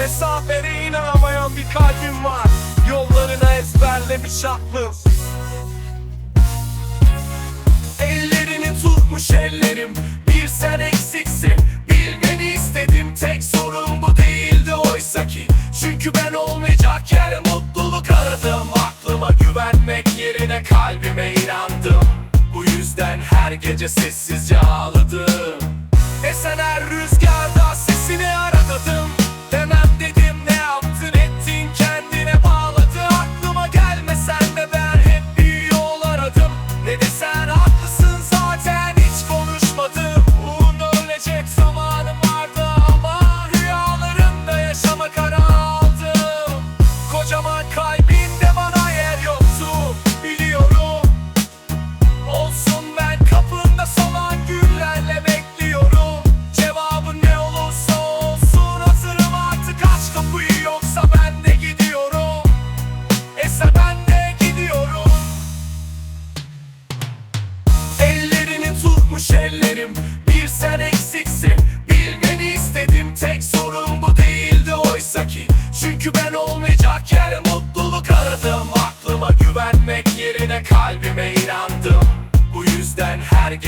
Mesafelere inanamayan bir kalbim var. Yollarına ezberlemiş aklım Ellerini tutmuş ellerim. Bir sen eksiksin. Bilmeni istedim. Tek sorun bu değildi oysa ki. Çünkü ben olmayacak yere mutluluk aradım. Aklıma güvenmek yerine kalbime inandım. Bu yüzden her gece sessizce ağladım.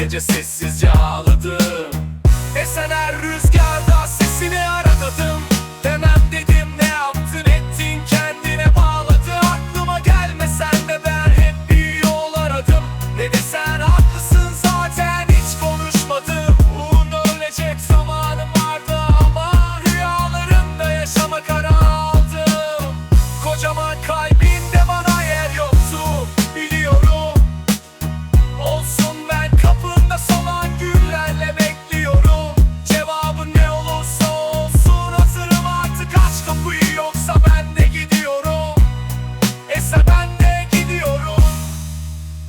gece sessizce ağladım.